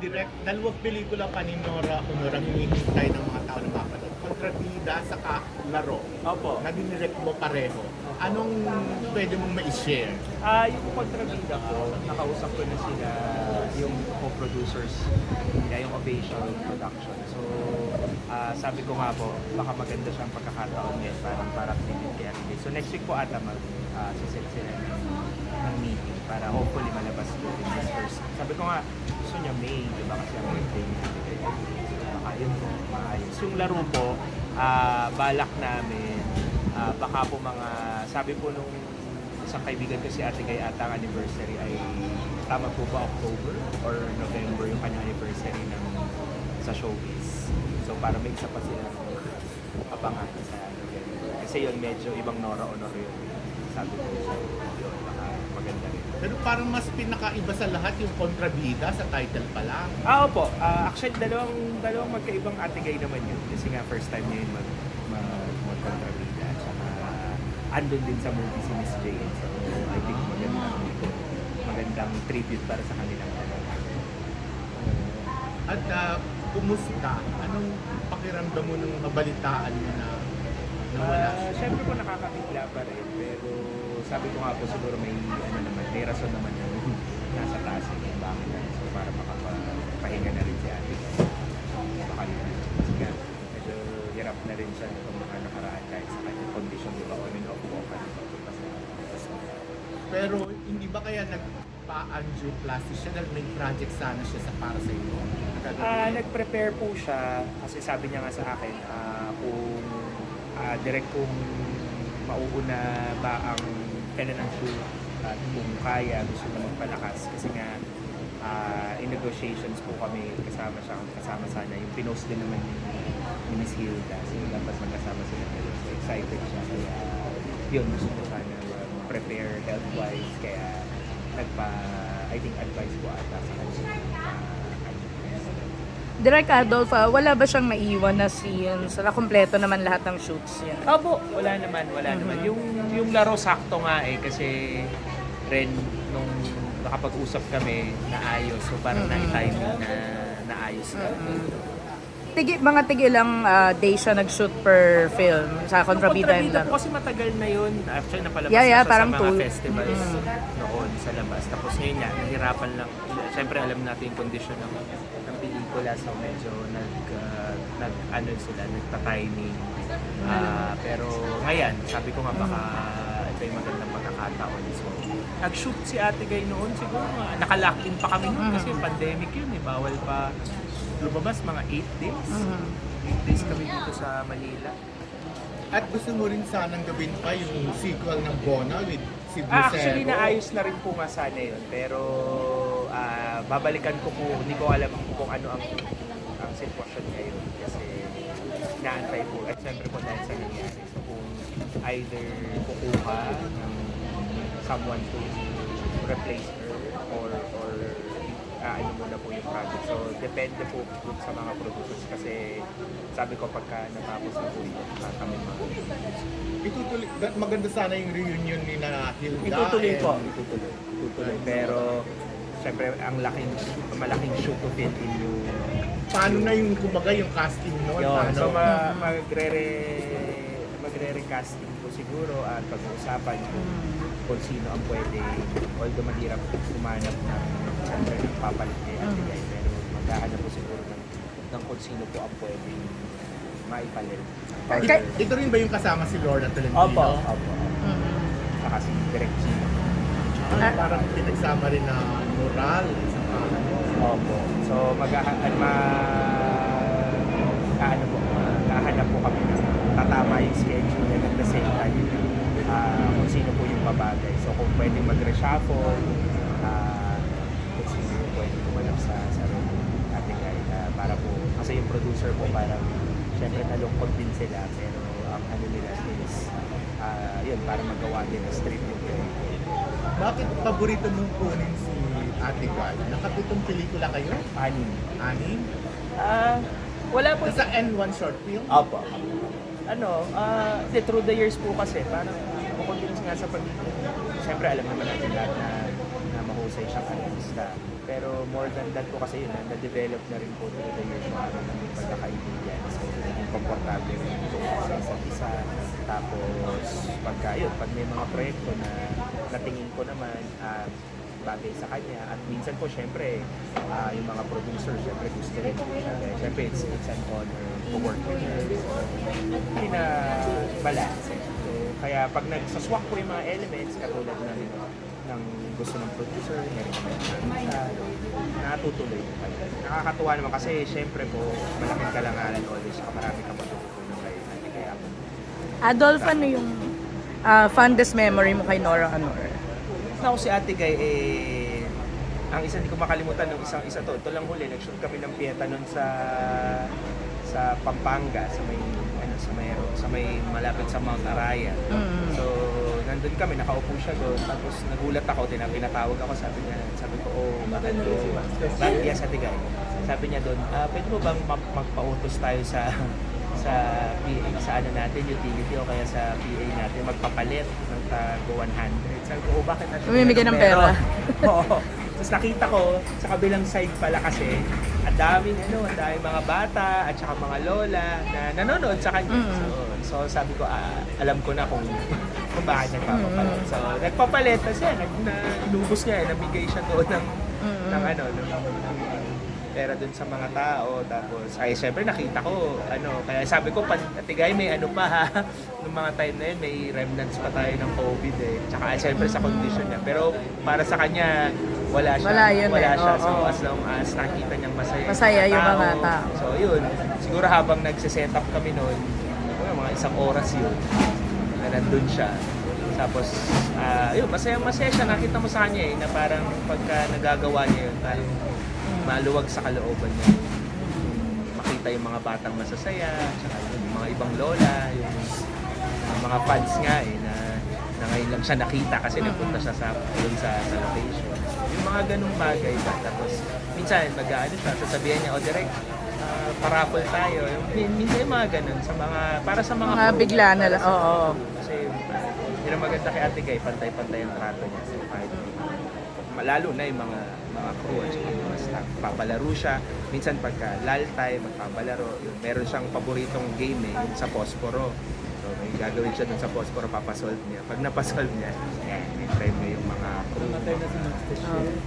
direct, dalawang pelikula pa ni Nora Honor ang hinihintay ng mga tao na mapanood. Kontrabida sa laro Opo. na dinirect mo pareho. Anong pwede mong ma-share? Ah, yung kontrabida ko, nakausap ko na sila yung co-producers nila, yung Ovation Production. So, ah, sabi ko nga po, baka maganda siyang pagkakataon ngayon parang para tribute kay Ate May. So, next week po ata mag uh, sila ng, ng meeting para hopefully malabas ko in this first. Sabi ko nga, gusto niya May, di ba? Kasi ang birthday niya. Baka yun po, maayos. Yung laro po, ah, balak namin, ah, baka po mga, sabi po nung isang kaibigan ko si Ate Gay ata ang anniversary ay tama po ba October or November yung kanyang anniversary ng sa showbiz. So para may isa pa sila abangan sa November. Kasi yun medyo ibang Nora Honor yun. Sabi ko maganda rin. Pero parang mas pinakaiba sa lahat yung kontrabida sa title pa lang. Ah, opo. Ah, actually, dalawang, dalawang magkaibang ate gay naman yun. Kasi nga, first time niya yun mag, mag, mag-kontrabida. Tsaka, andun din sa movie si Miss Jane. So, I think magandang, magandang tribute para sa kanilang dalawa. At ah, kumusta? Anong pakiramdam mo nung mabalitaan mo na nawala Ah, siya? Siyempre po nakakabigla pa rin. Pero sabi ko nga po siguro may, ano naman, may rason naman na nasa taas yung bakit na. So, para makapahinga na rin si ate. Baka yun. Kasi nga, medyo hirap na rin siya itong mga nakaraan kahit sa kanyang condition, di ba? On and off po ka. Pero hindi ba kaya nagpa-angioplasty siya dahil may project sana siya sa para sa iyo? Ah, nag-prepare po siya kasi sabi niya nga sa akin ah, kung ah, direct kung mauuna ba ang kailan ng shoot at kung kaya gusto na magpalakas. Kasi nga ah, in negotiations po kami kasama siya kasama sana yung pinost din naman ni, ni Miss Hilda. So dapat magkasama sila pero so excited siya. Kaya yun gusto ko sana prepare health wise kaya nagpa I think advice ko ata sa kanya Direk Adolf, ah, wala ba siyang naiwan na scenes? Sa kompleto naman lahat ng shoots niya. Opo, wala naman, wala naman. Yung yung laro sakto nga eh kasi ren nung nakapag-usap kami naayos so parang Mhm. na-timing na naayos na. Tigi, mga tigi ilang ah, days siya nag-shoot per film sa Kontrabida and Kontrabida po Laro. kasi matagal na yun. Actually, napalabas Yeah, yeah, na siya parang sa mga two- festivals noon sa labas. Tapos ngayon nga, nahirapan lang. Siyempre, alam natin yung kondisyon ng, pelikula. So, medyo nag, ah, nag ano sila, nagta-timing. Ah, pero ngayon, sabi ko nga baka ito yung magandang pagkakataon. So, nag-shoot si Ate Gay noon siguro. ah, Nakalock pa kami noon kasi pandemic yun eh. Bawal pa lumabas mga 8 days. Mhm. 8 days kami dito sa Manila. At gusto mo rin sanang gawin pa yung sequel ng Bona with si Ah, Lucero. actually, naayos na rin po nga sana yun. Pero ah, babalikan ko po, hindi ko alam kung ano ang ang sitwasyon ngayon. Kasi naantay po. At syempre po dahil sa nangyari. So kung either kukuha ng someone to replace her or or ah, ano muna po yung project. So depende po dun sa mga producers kasi sabi ko pagka natapos na po yun, kami mga Itutuloy, maganda sana yung reunion ni na Hilda. Itutuloy po, itutuloy. Itutuloy. Pero, syempre, ang laking, malaking shoot to fit in yung... Paano na yung kumbaga yung casting noon? Yun. Paano? So, ma magre-re magre-recasting po siguro at pag-uusapan kung, kung sino ang pwede. Although mahirap humanap ng syempre ng papalit kay Ate Guy, pero maghahanap po siguro ng, ng kung sino po ang pwede maipalit. Ito, Kay- ito rin ba yung kasama si Lorna Tolentino? Opo, opo. Mhm. Saka si Direk Chino. Ah, parang pinagsama rin na moral sa pangalan mo. Opo. So mag ma ano po, maghahanap po kami ng tatama yung schedule and at the same time ah, kung sino po yung babagay. So kung pwedeng mag-reshuffle, ah, kung sino yung pwedeng kumalap sa sa role ni Ate Guy, ah, para po, kasi yung producer po parang syempre nalungkot din sila pero ang ano nila is ah, yun, para magawa din ng strip yung Bakit paborito mong kunin si Ate Guy? Nakapitong pelikula kayo? anim. Anim? Ah, wala po Sa N1 short film? Opo. Ano, ah, uh, through the years po kasi, parang bukod din nga sa pagiging, siyempre alam naman natin lahat na, na mahusay siyang artista. Pero more than that po kasi yun, na- na-develop na rin po through the years yung aming aming pagkakaibigan. So, naging komportable rin po sa isa't isa. Tapos, pagka yun, pag may mga proyekto na natingin ko naman, ah, bagay sa kanya. At minsan po, syempre, ah, yung mga producers, syempre gusto rin siya. Eh, Syempre, it's, it's an honor to work with her. So, hindi balance. eh. So, kaya pag nagsaswak po yung mga elements, katulad ng, ng gusto ng producer, nakita, natutuloy. Nakakatuwa naman kasi syempre po, malaking kalangalan always, saka marami ka matututunan kayo. Kaya Adolf, ano yung ah, fondest memory mo kay Nora Honor? Ako si Ate Guy, eh, ang isa hindi ko makalimutan ng isang isa to. Ito lang huli, nag-shoot kami ng piyeta nun sa sa Pampanga, sa may ano, sa may sa may malapit sa Mount Araya. Mm. So, nandun kami, nakaupo siya doon. Tapos nagulat ako, tina- pinatawag ako, sabi niya, sabi ko, oh, bakit ko, bakit yes, Ate Guy? Sabi niya doon, ah, pwede mo bang mag- magpa-utos tayo sa sa PA, sa ano natin, utility o kaya sa PA natin, magpapalit ng tago 100. Sabi ko, oh, bakit natin? Bumibigay ng pera. Oo. Tapos nakita ko, sa kabilang side pala kasi, ang daming ano, ang daming mga bata at saka mga lola na nanonood sa kanya. Mm. So, so sabi ko, ah, alam ko na kung kung bakit nagpapapalit. Mm. So, nagpapalit, tapos yan, nag, na, inubos niya, eh, namigay siya doon ng, Mm. ng ano, ng, ng pera dun sa mga tao. Tapos, ay, syempre nakita ko, ano, kaya sabi ko, pan, atigay, may ano pa ha. Nung mga time na yun, may remnants pa tayo ng COVID eh. Tsaka, ay, syempre sa condition niya. Pero, para sa kanya, wala siya. Wala yun eh, siya. oo. So, as long as nakita niyang masaya, Masaya yung mga tao. So, yun. Siguro habang nagsiset up kami noon, mga, mga isang oras yun, na nandun siya. Tapos, ah, yun, masaya-masaya siya. Nakita mo sa kanya eh, na parang pagka nagagawa niya yun, parang maluwag sa kalooban niya. Makita yung mga batang masasaya, tsaka yung mga ibang lola, yung, mga fans nga eh, na, na ngayon lang siya nakita kasi nagpunta siya sa, dun sa, sa location. Yung mga ganung bagay ba. Tapos, minsan, mag-ano siya, sasabihan niya, o direct, ah, parapol tayo. Min- minsan yung mga ganun, sa mga, para sa mga Mga crew, bigla na lang, oo. crew. Kasi, yun ang maganda kay Ate Guy, pantay-pantay ang trato niya. So, kahit lalo na yung mga mga crew at saka mga staff. Papalaro siya. Minsan pagka lull time, magpapalaro. Yun, meron siyang paboritong game eh, yung sa Posporo. So may gagawin siya dun sa Posporo, papasolve niya. Pag napasolve niya, yan, may premyo yung mga crew.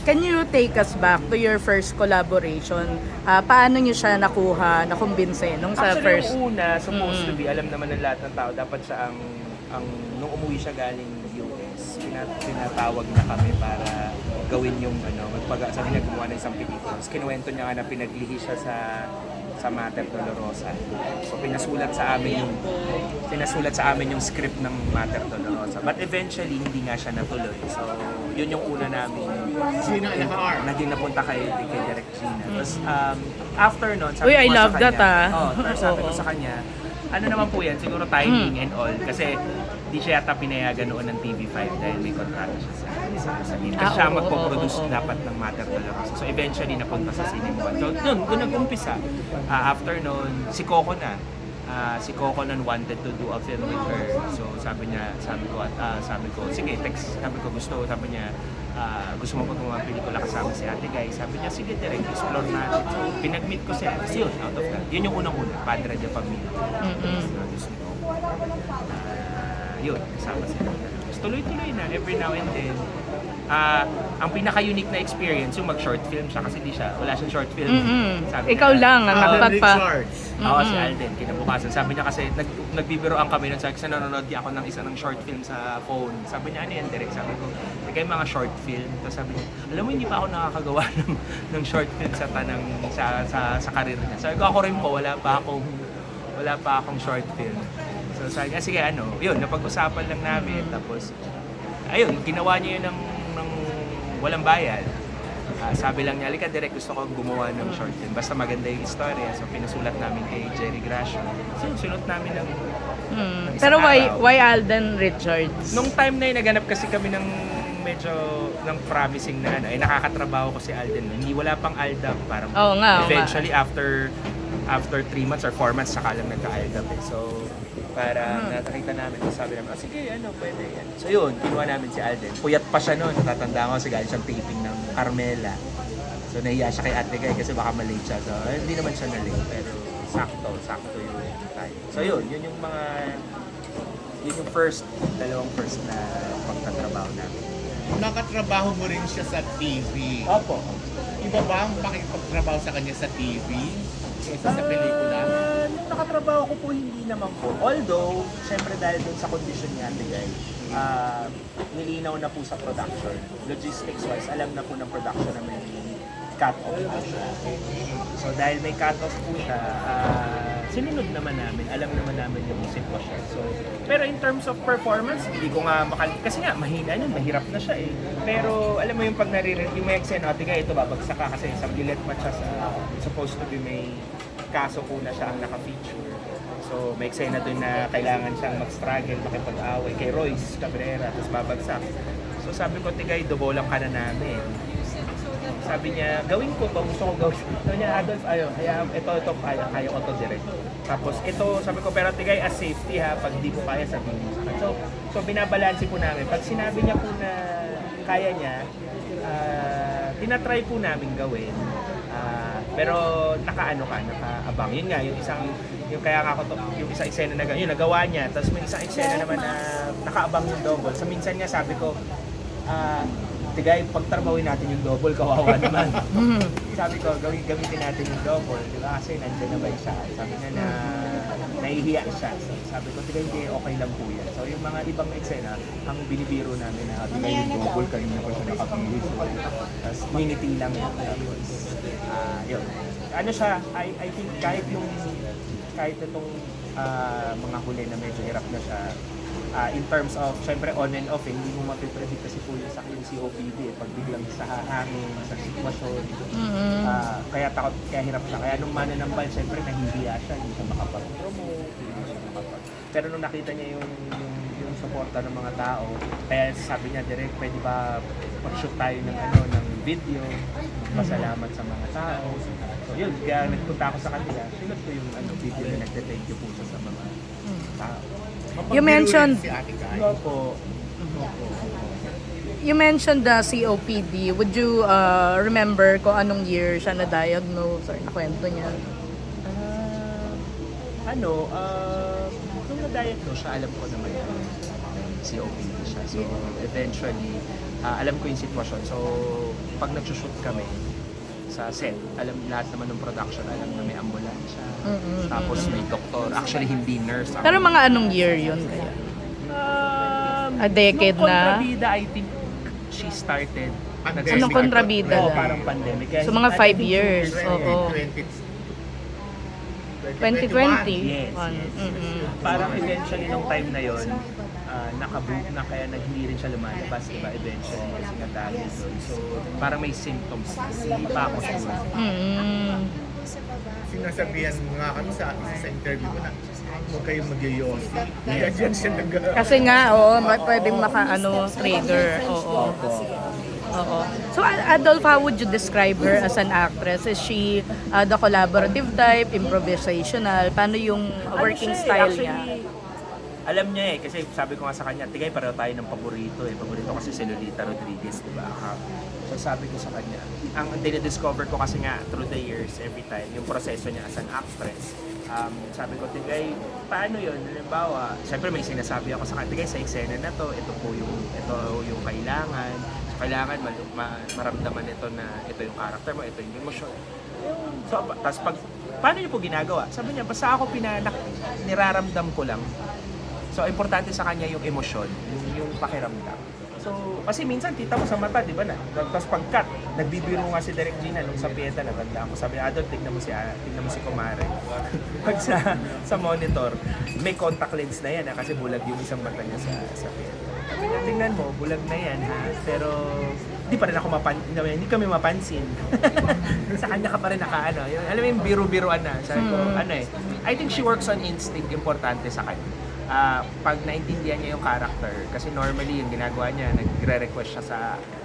Can you take us back to your first collaboration? Ah, paano niyo siya nakuha, nakumbinse nung sa Actually, first? yung una, supposed Mm. to be, alam naman ng lahat ng tao, dapat siya ang, ang nung umuwi siya galing US, pinat, pinatawag na kami para gawin yung ano, magpag sabi niya gumawa ng isang pelikula. Tapos kinuwento niya nga na pinaglihi siya sa sa Mater Dolorosa. So pinasulat sa amin yung pinasulat sa amin yung script ng Mater Dolorosa. But eventually hindi nga siya natuloy. So yun yung una namin Sino ang naka-arm? naging napunta kay, kay Direk Gina. Tapos, um, after nun, sabi Uy, ko I love sa that, kanya, ah. Oh, sabi ko sa kanya, ano naman po yan, siguro timing Hmm. and all. Kasi, di siya yata pinayagan noon ng TV5 dahil may kontrata siya sa, sa, sa Kasi Ah, siya oo, magpo-produce oo, oo. dapat ng Matter Dolorosa. So, eventually, napunta sa Cinema One. So, yun, doon nag-umpisa. Ah, after nun, si Coco na. Ah, si Coco nun wanted to do a film with her. So sabi niya, sabi ko, at ah, sabi ko, sige, text, sabi ko gusto, sabi niya, ah, gusto mo pag gumawa ng pelikula kasama si Ate Guy. Sabi niya, sige, direct, explore natin. So pinag-meet ko siya. Tapos yun, out of that. Yun yung unang-una, Padre de Familia. Coco. Ah, yun, kasama sila. Tapos tuloy-tuloy na, every now and then. Ah, ang pinaka-unique na experience, yung mag-short film siya kasi di siya, wala siyang short film. Mm-mm. Sabi Ikaw niya, lang ang Alden nakapagpa... Oo, si. Alden, kinabukasan. Sabi niya kasi, nag, nagbibiroan kami nun. Sabi ko, nanonood ako ng isa ng short film sa phone. Sabi niya, ano yan, direct? Sabi ko, nagay mga short film. Tapos sabi niya, alam mo, hindi pa ako nakakagawa ng, ng short film sa tanang, sa, sa, sa karir niya. Sabi ko, ako rin po, wala pa akong, wala pa akong short film. So sabi niya, sige, ano, yun, napag-usapan lang namin. Tapos, ayun, ginawa niya yun ng, ng walang bayad. Ah, sabi lang niya, alika direct, gusto ko gumawa ng short film. Basta maganda yung istorya. So pinasulat namin kay Jerry Gracio. So sunod namin ng... Mm. ng isang Pero why, araw. why Alden Richards? Nung time na yun, naganap kasi kami ng medyo ng promising na ano, ay nakakatrabaho ko si Alden. Hindi wala pang Aldab. Parang Oo nga, oo eventually after after 3 months or 4 months, saka lang nagka-ILDAP eh. So, para nakita namin, sabi namin, oh, sige, ano, pwede yan. So yun, kinuha namin si Alden. Puyat pa siya noon, natatanda ko kasi galing siyang taping ng Carmela. So nahiya siya kay Ate Guy kasi baka malate siya. So eh, hindi naman siya na-late, pero sakto, sakto yung time. So yun, yun yung mga, yun yung first, dalawang first na pagtatrabaho namin. Nakatrabaho mo rin siya sa TV. Opo. Iba ba ang pakipagtrabaho sa kanya sa TV kaysa sa pelikula? Nung nakatrabaho ko po, hindi naman po. Although, syempre dahil dun sa condition niya, Ate Guy, ah, nilinaw na po sa production. Logistics-wise, alam na po ng production na may cut-off po siya. So dahil may cut-off po siya, ah, sinunod naman namin, alam naman namin yung sitwasyon. So, pero in terms of performance, hindi ko nga makal... Kasi nga, mahina yun, mahirap na siya eh. Pero alam mo yung pag naririnig, yung may eksena, ate ka, ito babagsak ka kasi sa gilet pa siya sa, supposed to be may kaso po na siya ang naka-feature. So may eksena doon na kailangan siyang mag-struggle, makipag-away kay Royce Cabrera, tapos babagsak. So sabi ko, Tigay, dubolang ka na namin sabi niya, gawin ko to, gusto ko gawin. Sabi niya, Adolf, ayo, kaya ito, ito, kaya, kaya ko to direct. Tapos ito, sabi ko, pero tigay as safety ha, pag di ko kaya sabihin mo. So, so binabalanse po namin. Pag sinabi niya po na kaya niya, ah, tinatry po namin gawin. Pero nakaano ka, nakaabang. Yun nga, yung isang, yung kaya nga ako to, yung isang eksena na yun, nagawa niya. Tapos may isang eksena naman na nakaabang yung double. So minsan nga sabi ko, ah, Tigay, pagtarbawin natin yung double, kawawa naman. Sabi ko, gawin, gamitin natin yung double, di ba? Kasi nandiyan na ba siya? Sabi niya na nahihiya siya. So, sabi ko, tigay, hindi, okay lang po yan. So, yung mga ibang eksena, ang binibiro namin na, tigay, yung double, kanina pa siya nakabihis. Tapos, ngingiti lang yan. Tapos, ah, yun. Ano siya, I, I think kahit yung, kahit itong ah, mga huli na medyo hirap na siya, ah, in terms of, syempre on and off, eh, hindi mo mapipredict kasi po yung sa yung COPD, eh, pag biglang sa hangin, sa sitwasyon, Mhm. Ah, kaya takot, kaya hirap siya. Kaya nung mananambal, syempre nahihiya siya, hindi siya makapag-promote. Pero nung nakita niya yung, yung, yung suporta ng mga tao, kaya sabi niya, direct, pwede ba mag-shoot tayo ng, ano, ng video, pasalamat sa mga tao. So yun, kaya nagpunta ako sa kanila, sinot ko yung ano, video na nagte-thank you po siya sa mga tao. You mentioned- Si Ate Guy. Opo. You mentioned the COPD. Would you uh, remember kung anong year siya na-diagnose or nakwento niya? Ah, ano, uh, na-diagnose siya, alam ko naman na COPD siya. So, eventually, ah, alam ko yung sitwasyon. So, pag nagsushoot kami sa set, alam lahat naman ng production, alam na may ambulansya. Mm-mm, Tapos may doktor. Actually, hindi nurse. Pero mga anong year yun kaya? Um, A decade nung na? kontrabida, I think she started. Pandemic. Anong kontrabida Oo, na? parang pandemic. Kaya So, mga I five think years. Oo. yun. 20, 2020? Yes, On- yes. mm-mm. Parang eventually nung time na yon uh, nakabook na kaya nag, hindi rin siya lumalabas, di ba? Eventually kasi nga dahil doon. So, parang may symptoms. Hindi pa ako sure. Mm. Sinasabihan nga kami sa sa interview ko na huwag kayong magyoyosi. Nag Kasi nga, oo, ma- pwedeng maka, ano, trigger. Oo. Oo. So, Adolf, how would you describe her as an actress? Is she uh, the collaborative type, improvisational? Paano yung working Ano siya eh, style actually, niya? Alam niya eh, kasi sabi ko nga sa kanya, tigay pareho tayo ng paborito eh. Paborito kasi si Lolita Rodriguez, di ba? So sabi ko sa kanya, ang dinidiscover ko kasi nga through the years, every time, yung proseso niya as an actress. Um, sabi ko, tigay, paano yun? Halimbawa, syempre may sinasabi ako sa kanya, tigay sa eksena na to, ito po yung, ito yung kailangan. Kailangan mal- ma- maramdaman ito na ito yung character mo, ito yung emotion. So, tapos pag, paano niyo po ginagawa? Sabi niya, basta ako pinanak, niraramdam ko lang. So, importante sa kanya yung emosyon, yung, yung pakiramdam. So, kasi minsan kita mo sa mata, di ba na? Tapos pag-cut, nagbibiro nga si Direk Gina nung sa Pieta, natanda ako. Sabi, Adol, tignan mo si, ah, tignan mo si Kumare. pag sa, sa monitor, may contact lens na yan ha, kasi bulag yung isang mata niya sa, sa Pieta. Tingnan mo, bulag na yan ha, pero hindi pa rin ako mapan, hindi kami mapansin. sa kanya ka pa rin nakaano. Yung, alam mo yung biro-biroan na. Sabi ko, Hmm. ano eh, I think she works on instinct, importante sa kanya. Ah, pag naintindihan niya yung character, kasi normally yung ginagawa niya, nagre-request siya sa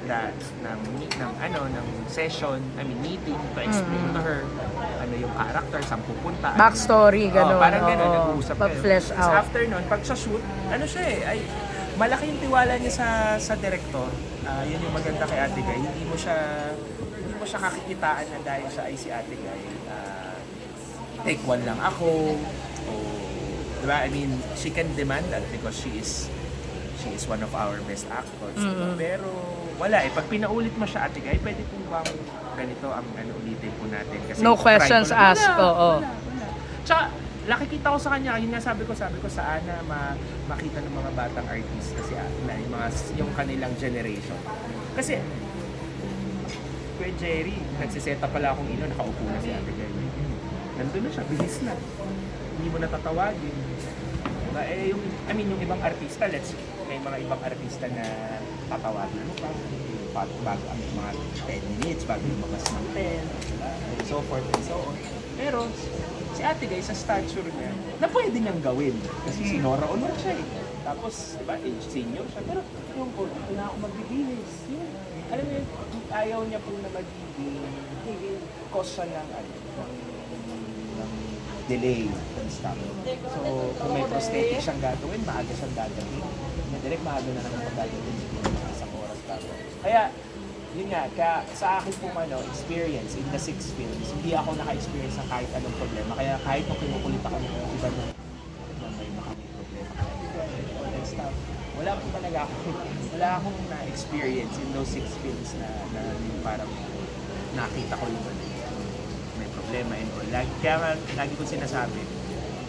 na, ng, ng, ano, ng session, I mean meeting to explain to her ano yung character, saan pupunta. ano Backstory, Oo, ganun. parang ganun, oo. nag-uusap kayo. Pag-flesh Tapos out. after nun, pag sa shoot, ano siya eh, ay, malaki yung tiwala niya sa sa director. Ah, yun yung maganda kay Ate Guy. Hindi mo siya, hindi mo siya kakikitaan na dahil siya ay si Ate Guy. Ah, take one lang ako. O, di ba? I mean, she can demand that because she is she is one of our best actors. Mm-mm. Pero wala eh. Pag pinaulit mo siya, Ate Guy, pwede po bang ganito ang ano ulitin po natin? Kasi No questions asked, oo. Wala, wala. Tsaka, nakikita ko sa kanya, yun nga sabi ko, sabi ko sa Ana, ma makita ng mga batang artista si Ana, yung, mga, yung kanilang generation. Kasi, Kuya Jerry, nagsiseta pala akong ino, nakaupo na si Ate Guy. Nandun na siya, bilis na. Hindi mo natatawagin. Diba? Eh, yung, I mean, yung ibang artista, let's may mga ibang artista na tatawagin mo pa. Bago, bago ang mga 10 minutes, bago lumabas ng 10, diba? and so forth and so on. Pero, si ate guys, sa stature niya, na pwede niyang gawin. Kasi si Nora Honor siya eh. Tapos, di ba, age senior siya. Pero, yung po, wala ako magbibilis. Yun. Alam mo yun, ayaw niya po na magiging, cause siya ng, ano, ng, ng delay and stuff. So, kung may prosthetic siyang gagawin, maaga siyang gagawin. Na direct maaga na naman mga isang oras bago. Kaya, yun nga, kaya sa akin pong ano, experience in the six films, hindi ako naka-experience ng kahit anong problema. Kaya kahit nung kinukulit ako ng iba na, may baka may problema that stuff, wala po talaga ako, wala akong na-experience in those six films na, na yung parang nakita ko yung ano, may problema and all. Lagi, kaya lagi ko sinasabi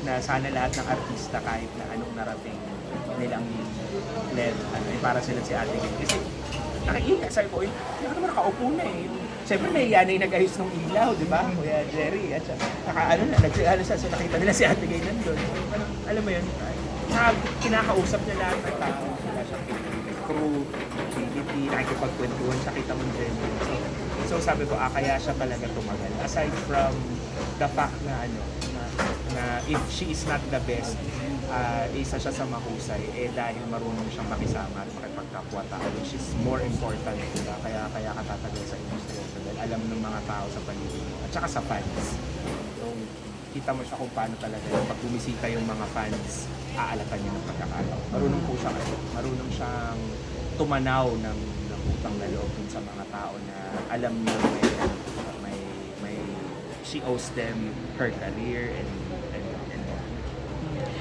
na sana lahat ng artista kahit na anong narating nilang level, ano, eh, para sila si Ate. Kasi nakikita, sabi ko, hindi ka naman nakaupo na eh. Siyempre, may yan ay nag-ayos ng ilaw, di ba? Kuya Jerry, at siya, naka, ano na, nag, ano siya, so nakita nila si Ate Gay nandun. Alam mo yun, na, kinakausap niya lahat ng tao. Wala siyang crew, PDP, nakikipagkwentuhan siya, kita mo dyan. So, so sabi ko, ah, kaya siya talaga tumagal. Aside from the fact na ano, na, na if she is not the best, ah, isa siya sa mahusay, eh dahil marunong siyang makisama at makipagkapwa-tao, which is more important, diba? Kaya, kaya katatagal sa industriya. So, dahil alam ng mga tao sa paligid mo, at saka sa fans. So, kita mo siya kung paano talaga yung pag bumisita yung mga fans, aalatan niya ng pagkakataon. Marunong po siya kasi, marunong siyang tumanaw ng, ng utang na loob sa mga tao na alam niya may, may, may, she owes them her career and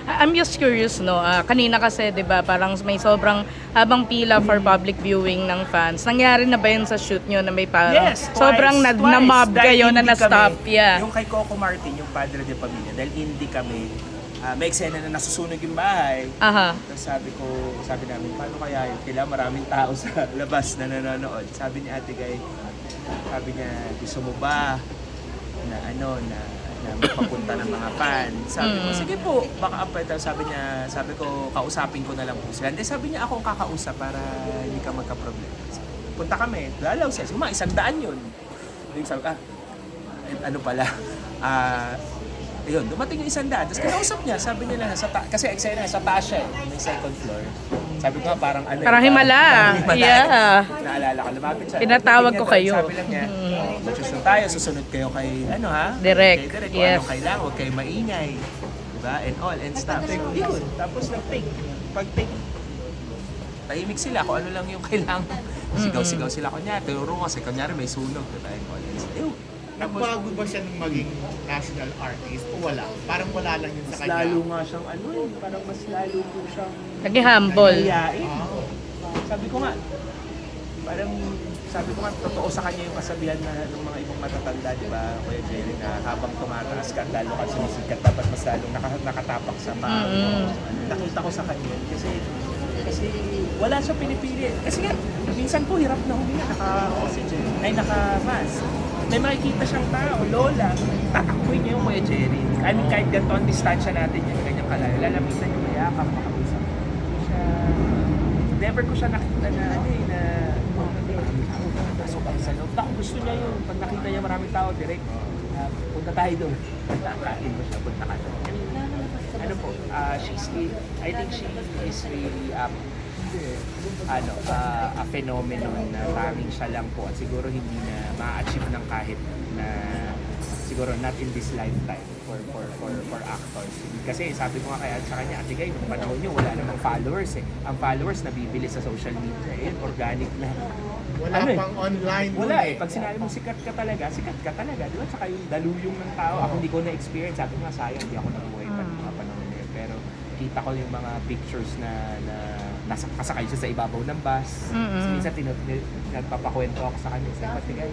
I'm just curious, no? ah, kanina kasi, di ba, parang may sobrang habang pila for public viewing ng fans. Nangyari na ba yun sa shoot nyo na may parang Yes, twice, sobrang na, twice. na-mob kayo na na-stop? Yeah. Yung kay Coco Martin, yung padre de pamilya, dahil hindi kami, ah, may eksena na nasusunog yung bahay. Aha. Tapos sabi ko, sabi namin, paano kaya yun? Kailangan maraming tao sa labas na nanonood. Sabi ni Ate Gay, sabi niya, gusto mo ba na ano, na na magpapunta ng mga fans. Sabi ko, Mm. sige po, baka apply. Tapos sabi niya, sabi ko, kausapin ko na lang po sila. Hindi, sabi niya, ako ang kakausap para hindi ka magka-problema. Punta kami, lalaw siya. Sige, mga isang daan yun. Yung sabi ko, ah, eh, ano pala, ah, Ayun, dumating yung isang daan. Tapos kinausap niya, sabi niya na, sa ta- kasi eksena sa taas siya, eh, may second floor. Sabi ko nga parang ano. Parang himala. parang himala. Yeah. Naalala ko, lumapit siya. Tinatawag Tingnan ko kayo. Sabi lang niya, oh, magsusunod tayo, susunod kayo kay, ano ha? Direct, Kay direct, yes. Kung anong kailangan, huwag kayo maingay. Diba? And all, and stuff. Yun. Tapos nag-take. Pag-take, tahimik sila kung ano lang yung kailangan. Sigaw-sigaw sila. Kunyari, turo kasi, kunyari may sunog. Diba? And all, and stuff. Nagbago ba siya nung maging national artist o wala? Parang wala lang yun sa mas kanya. lalo nga siyang ano eh, parang mas lalo po siyang Naging humble. mahihain. Ah. Sabi ko nga, parang sabi ko nga, totoo sa kanya yung kasabihan na ng mga ibang matatanda, di ba, Kuya Jerry, na habang tumataas ka, lalo ka sumisikat, dapat mas lalong naka, nakatapak sa paa. Mm. Nakita ko sa kanya, kasi kasi wala siya pinipili. Kasi nga, minsan po hirap na huminga, naka-oxygen, ay naka-mask. May makikita siyang tao, lola, tatakbuhin niya yung Kuya Jerry. I mean, kahit ganito ang distansya natin yung ganyang kalayo, lalapitan yung mayakap, makausap. Hindi siya, never ko siya nakita na, ano eh, na, pasok ako sa loob. Ako gusto niya yun. Pag nakita niya maraming tao, direct, ah, punta tayo doon. Kakain mo siya, punta ka doon. Ano po, ah, she's, I think she is really, um, ano, ah, a phenomenon na tanging siya lang po at siguro hindi na ma-achieve ng kahit na siguro not in this lifetime for for for for actors. Kasi sabi ko nga kaya sa kanya, Ate Gay, nung panahon niyo wala namang followers eh. Ang followers nabibili sa social media. Eh, organic na. Wala Ano eh? pang online Wala nun eh. Pag sinabi mo sikat ka talaga, sikat ka talaga. Di ba? Saka yung daluyong ng tao. Ako hindi ko na-experience. Sabi ko nga, sayang, hindi ako nabuhay pa ng mga panahon na yun. Pero kita ko yung mga pictures na, na nasa kasakay siya sa ibabaw ng bus. Tapos minsan tinut- nagpapakwento ako sa kanya. Sabi ko, "Tigay,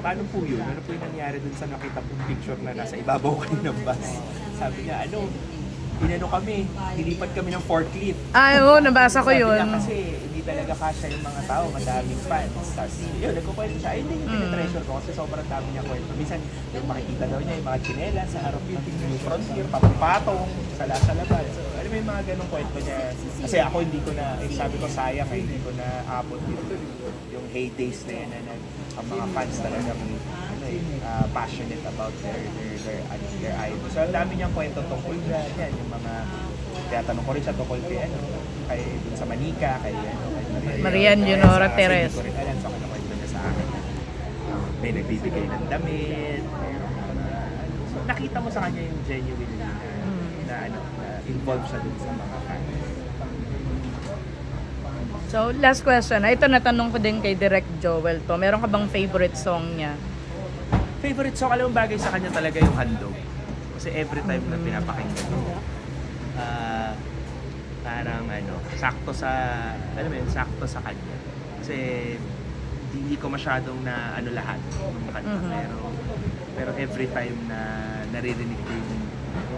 paano po yun? Ano po yung nangyari dun sa nakita pong picture na nasa ibabaw kayo ng bus? Sabi niya, ano, inano kami, nilipat kami ng forklift. Ay, oo, nabasa ko Sabi yun. niya kasi hindi talaga kasya yung mga tao, madaming fans. Tapos yun, nagkukwento siya. Ay, hindi yung Mm. tinetreasure ko kasi sobrang dami niya kwento. Minsan, yung makikita daw niya yung mga chinela sa harap ng New Frontier, patong-patong, sa sa labas. So, yung mga ganong kwento niya. Kasi ako hindi ko na, eh, sabi ko sayang, eh, hindi ko na abot yung, yung heydays na yun na, na ang mga fans talagang ano, eh, ah, passionate about their their their, ano, their idol. So ang dami niyang kwento tungkol dyan, yan, yung mga kaya tanong ko rin siya tungkol kay ano, kay dun sa Manika, kay ano, kay Maria, Marian kasi Teres. Hindi ko rin alam, so kinukwento niya sa akin. Um, may nagbibigay ng damit. So nakita mo sa kanya yung genuine na, na ano, na involved siya dun sa mga fans. So, last question. Ah, Ito natanong ko din kay Direct Joel to. Meron ka bang favorite song niya? Favorite song, alam mo bagay sa kanya talaga yung handog. Kasi every time na pinapakinggan ko, ah, parang ano, sakto sa, alam mo yun, sakto sa kanya. Kasi hindi ko masyadong na ano lahat ng kanta. Mhm. Pero, pero every time na naririnig ko yung,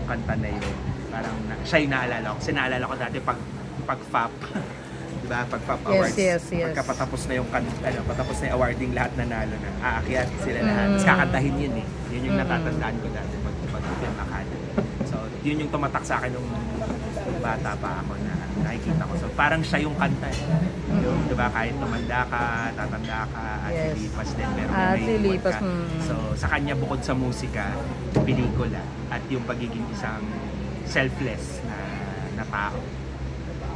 yung kanta na yun, parang na, siya yung naalala ko. Kasi naalala ko dati pag, pag FAP, di ba? Pag FAP Yes, Awards. yes, yes. Pagka patapos na yung kan, ano, patapos na yung awarding lahat na nalo na. Aakyat sila lahat. Mm. Tapos kakantahin yun eh. Yun yung Mm. natatandaan ko dati pag, pag film academy. So, yun yung tumatak sa akin nung, nung bata pa ako na nakikita ko. So, parang siya yung kanta eh. Yung, di ba, kahit tumanda ka, tatanda ka, at Yes. lilipas din, pero At may iwan lilipas, ka. mm. So, sa kanya bukod sa musika, pelikula, at yung pagiging isang selfless na, na tao.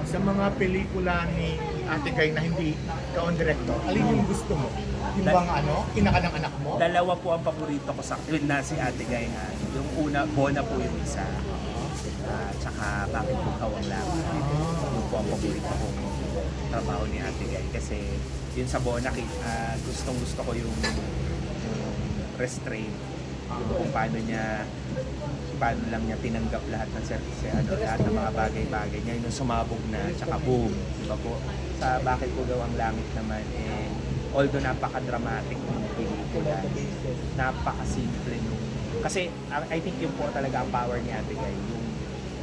Sa mga pelikula ni Ate Guy na hindi ka on director, alin yung gusto mo? Yung bang ano, ina ka ng anak mo? Dalawa po ang paborito ko sa yun na si Ate Gay nga. Yung una, Bona po yung isa. At saka Bakit Bukaw ang Langit. Yun po ang paborito kong trabaho ni Ate Gay. Kasi yun sa Bona, uh, gustong gusto ko yung, yung restraint. Yung kung paano niya paano lang niya tinanggap lahat ng service, ano, lahat ng mga bagay-bagay niya, yung sumabog na, tsaka boom, di ba po? Sa Bakit Bugaw ang Langit naman, eh, although napaka-dramatic ng pelikula, napaka-simple nung... Kasi I think yun po talaga ang power ni Ate Guy, yung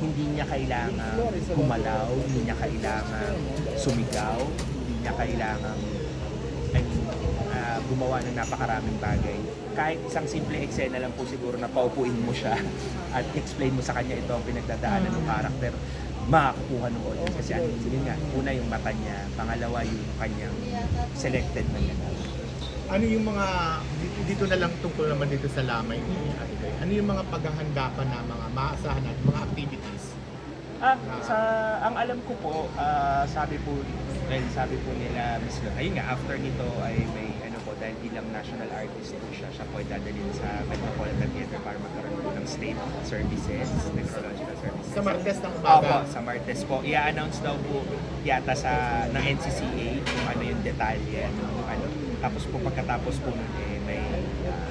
hindi niya kailangan gumalaw, hindi niya kailangan sumigaw, hindi niya kailangan I mean, ah, gumawa ng napakaraming bagay. Kahit isang simple eksena lang po siguro na paupuin mo siya at explain mo sa kanya ito ang pinagdadaanan ng karakter, makakuha ng audience. Kasi ano, yun nga, una yung mata niya, pangalawa yung kanyang selected na niya. Ano yung mga, dito, na lang tungkol naman dito sa lamay ni Ate ano yung mga paghahanda pa na mga maasahan natin, mga activities? Ah, sa ang alam ko po, ah, sabi po, well, sabi po nila Miss Lo, ayun nga, after nito ay may ano po, dahil bilang national artist po siya, siya po ay dadalhin sa Metropolitan Theater para magkaroon po ng state services, necrological services. Sa Martes ng Opo, umaga. sa Martes po. I-announce daw po yata sa ng NCCA kung ano yung detalye, ano, ano. Tapos po pagkatapos po nun, eh, may ah,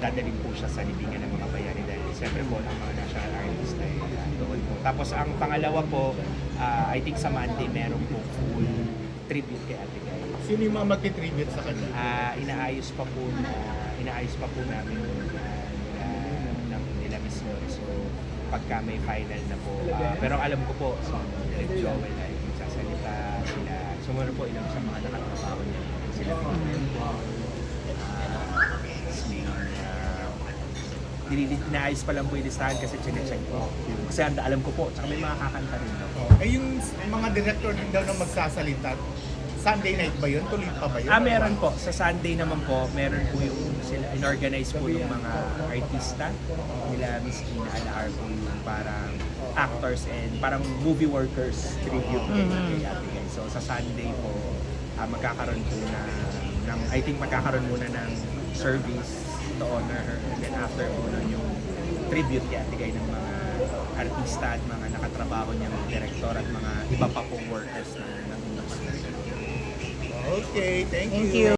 dadalhin po siya sa libingan ng mga bayani dahil siyempre po ang mga national artist ay ah, doon po. Tapos ang pangalawa po, ah, I think sa Monday meron po full tribute kay Ate Guy. Sino yung mga magti-tribute sa kanya? Ah, inaayos pa po na inaayos pa po namin uh, nila, ng nila. So pagka may final na po. ah, pero alam ko po Direk Joel ay magsasalita sila. Sumunod po ilang sa mga nakatrabaho niya. Sila po. Ah, si ah, nilili- inaayos pa lang po yung listahan kasi chinecheck po. Kasi ang alam ko po, tsaka may mga kakanta rin daw. Eh yung mga director din daw na magsasalita, Sunday night ba yun? Tuloy pa ba yun? Ah, meron po. Sa Sunday naman po, meron po yung sila in-organize po yung mga artista nila Miss Gina Alaar po yung parang actors and parang movie workers tribute kay, Mhm. kay Ate Guy. So sa Sunday po, ah, magkakaroon po na ng, I think magkakaroon muna ng service to honor her. And then after po nun yung tribute niya, bigay ng mga artista at mga nakatrabaho niyang director at mga iba pa pong workers na nandun na Okay, thank Thank you. you.